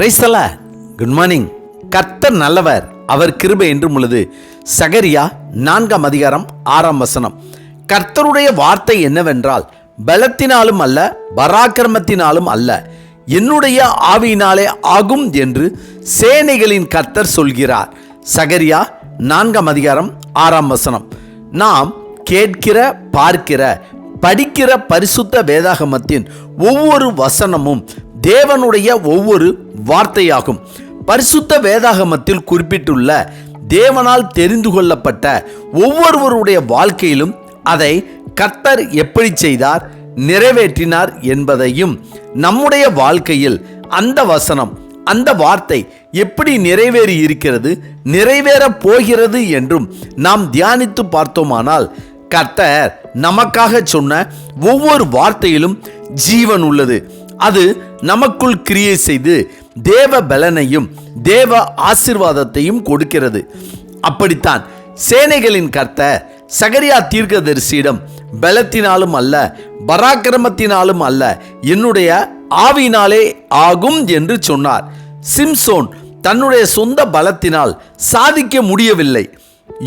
பிரைசல good morning கர்த்தர் நல்லவர். அவர் கிருபை என்றும் உள்ளது. சகரியா நான்காம் அதிகாரம் ஆறாம் வசனம். கர்த்தருடைய வார்த்தை என்னவென்றால் பலத்தினாலும் அல்ல பராக்கிரமத்தினாலும் அல்ல. என்னுடைய ஆவியினாலே ஆகும் என்று சேனைகளின் கர்த்தர் சொல்கிறார். சகரியா நான்காம் அதிகாரம் ஆறாம் வசனம். நாம் கேட்கிற பார்க்கிற படிக்கிற பரிசுத்த வேதாகமத்தின் ஒவ்வொரு வசனமும் தேவனுடைய ஒவ்வொரு வார்த்தையாகும். பரிசுத்த வேதாகமத்தில் குறிப்பிட்டுள்ள தேவனால் தெரிந்து கொள்ளப்பட்ட ஒவ்வொருவருடைய வாழ்க்கையிலும் அதை கர்த்தர் எப்படி செய்தார் நிறைவேற்றினார் என்பதையும் நம்முடைய வாழ்க்கையில் அந்த வசனம் அந்த வார்த்தை எப்படி நிறைவேறி இருக்கிறது நிறைவேறப் போகிறது என்றும் நாம் தியானித்து பார்த்தோமானால் கர்த்தர் நமக்காக சொன்ன ஒவ்வொரு வார்த்தையிலும் ஜீவன் உள்ளது. அது நமக்குள் கிரியை செய்து தேவ பலனையும் தேவ ஆசிர்வாதத்தையும் கொடுக்கிறது. அப்படித்தான் சேனைகளின் கர்த்த சகரியா தீர்க்கதரிசியிடம் பலத்தினாலும் அல்ல பராக்கிரமத்தினாலும் அல்ல என்னுடைய ஆவியினாலே ஆகும் என்று சொன்னார். சிம்சோன் தன்னுடைய சொந்த பலத்தினால் சாதிக்க முடியவில்லை.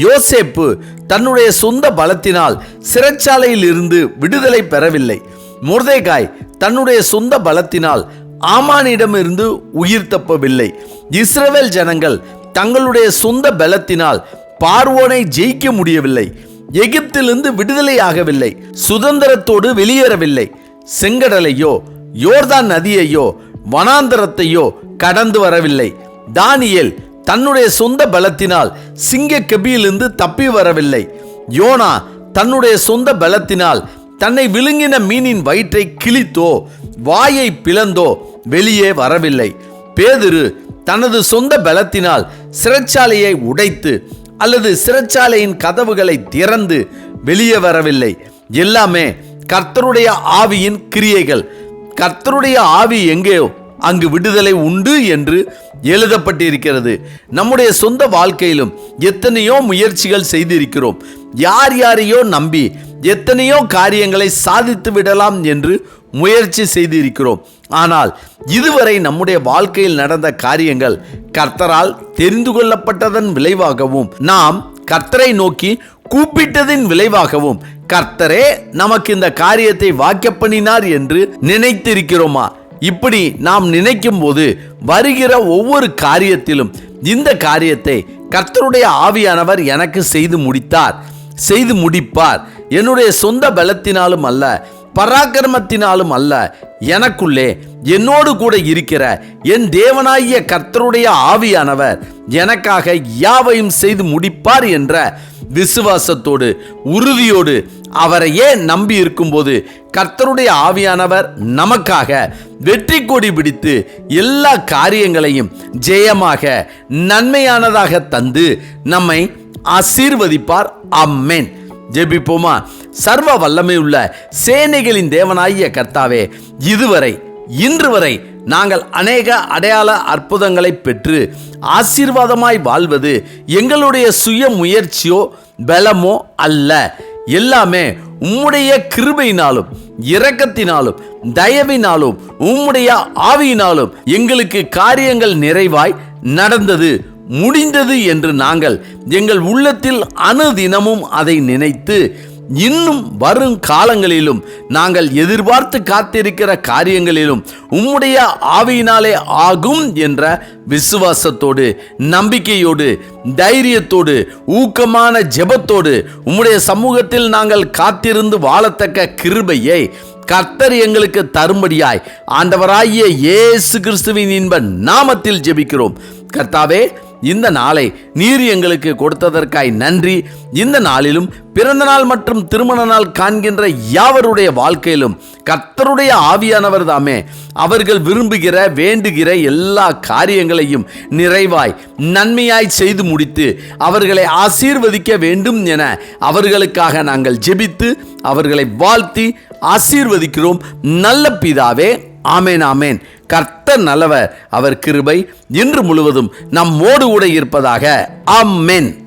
யோசேப்பு தன்னுடைய சொந்த பலத்தினால் சிறைச்சாலையில் இருந்து விடுதலை பெறவில்லை. முர்தேகாய் தன்னுடைய சொந்த பலத்தினால் ஆமானிடமிருந்து உயிர் தப்பவில்லை. இஸ்ரவேல் ஜனங்கள் தங்களுடைய சொந்த பலத்தினால் பார்வோனை ஜெயிக்க முடியவில்லை. எகிப்திலிருந்து விடுதலையாகவில்லை சுதந்திரத்தோடு வெளியேறவில்லை. செங்கடலையோ யோர்தான் நதியையோ வனாந்தரத்தையோ கடந்து வரவில்லை. தானியேல் தன்னுடைய சொந்த பலத்தினால் சிங்க கபியிலிருந்து தப்பி வரவில்லை. யோனா தன்னுடைய சொந்த பலத்தினால் தன்னை விழுங்கின மீனின் வயிற்றை கிழித்தோ வாயை பிளந்தோ வெளியே வரவில்லை. பேதுரு தனது சொந்த பலத்தினால் சிறைச்சாலையை உடைத்து அல்லது சிறைச்சாலையின் கதவுகளை திறந்து வெளியே வரவில்லை. எல்லாமே கர்த்தருடைய ஆவியின் கிரியைகள். கர்த்தருடைய ஆவி எங்கேயோ அங்கு விடுதலை உண்டு என்று எழுதப்பட்டிருக்கிறது. நம்முடைய சொந்த வாழ்க்கையிலும் எத்தனையோ முயற்சிகள் செய்திருக்கிறோம். யார் யாரையோ நம்பி எத்தனையோ காரியங்களை சாதித்து விடலாம் என்று முயற்சி செய்திருக்கிறோம். ஆனால் இதுவரை நம்முடைய வாழ்க்கையில் நடந்த காரியங்கள் கர்த்தரால் தெரிந்து கொள்ளப்பட்டதன் விளைவாகவும் நாம் கர்த்தரை நோக்கி கூப்பிட்டதின் விளைவாகவும் கர்த்தரே நமக்கு இந்த காரியத்தை வாக்கியப்பண்ணினார் என்று நினைத்திருக்கிறோமா? இப்படி நாம் நினைக்கும் போது வருகிற ஒவ்வொரு காரியத்திலும் இந்த காரியத்தை கர்த்தருடைய ஆவியானவர் எனக்கு செய்து முடித்தார் செய்து முடிப்பார். என்னுடைய சொந்த பலத்தினாலும் அல்ல பராக்கிரமத்தினாலும் அல்ல. எனக்குள்ளே என்னோடு கூட இருக்கிற என் தேவனாகிய கர்த்தருடைய ஆவியானவர் எனக்காக யாவையும் செய்து முடிப்பார் என்ற விசுவாசத்தோடு உறுதியோடு அவரையே நம்பி இருக்கும்போது கர்த்தருடைய ஆவியானவர் நமக்காக வெற்றி கொடி பிடித்து எல்லா காரியங்களையும் ஜெயமாக நன்மையானதாக தந்து நம்மை ஆசீர்வதிப்பார். அம்மேன் ஜெபிப்போமா? சர்வ வல்லமை உள்ள சேனைகளின் தேவனாகிய கர்த்தாவே இதுவரை இன்று வரை நாங்கள் அநேக அடையாள அற்புதங்களை பெற்று ஆசீர்வாதமாய் வாழ்வது எங்களுடைய சுய முயற்சியோ பலமோ அல்ல. எல்லாமே உம்முடைய கிருபையினாலும் இரக்கத்தினாலும் தயவினாலும் உம்முடைய ஆவியினாலும் எங்களுக்கு காரியங்கள் நிறைவாய் நடந்தது. முடிந்தது என்று நாங்கள் எங்கள் உள்ளத்தில் அனுதினமும் அதை நினைத்து இன்னும் வரும் காலங்களிலும் நாங்கள் எதிர்பார்த்து காத்திருக்கிற காரியங்களிலும் உம்முடைய ஆவியினாலே ஆகும் என்ற விசுவாசத்தோடு நம்பிக்கையோடு தைரியத்தோடு ஊக்கமான ஜெபத்தோடு உம்முடைய சமூகத்தில் நாங்கள் காத்திருந்து வாழத்தக்க கிருபையை கர்த்தர் எங்களுக்கு தரும்படியாய் ஆண்டவராகிய இயேசு கிறிஸ்துவின் இன்ப நாமத்தில் ஜெபிக்கிறோம். கர்த்தாவே இந்த நாளை நீர் எங்களுக்கு கொடுத்ததற்காய் நன்றி. இந்த நாளிலும் பிறந்த நாள் மற்றும் திருமண நாள் காண்கின்ற யாவருடைய வாழ்க்கையிலும் கர்த்தருடைய ஆவியானவர் தாமே அவர்கள் விரும்புகிற வேண்டுகிற எல்லா காரியங்களையும் நிறைவாய் நன்மையாய் செய்து முடித்து அவர்களை ஆசீர்வதிக்க வேண்டும் என அவர்களுக்காக நாங்கள் ஜெபித்து அவர்களை வாழ்த்தி ஆசீர்வதிக்கிறோம். நல்ல பிதாவே ஆமேன் ஆமேன். கர்த்தர் நல்லவர் அவர் கிருபை இன்று முழுவதும் நம்மோடு கூட இருப்பதாக. ஆமேன்.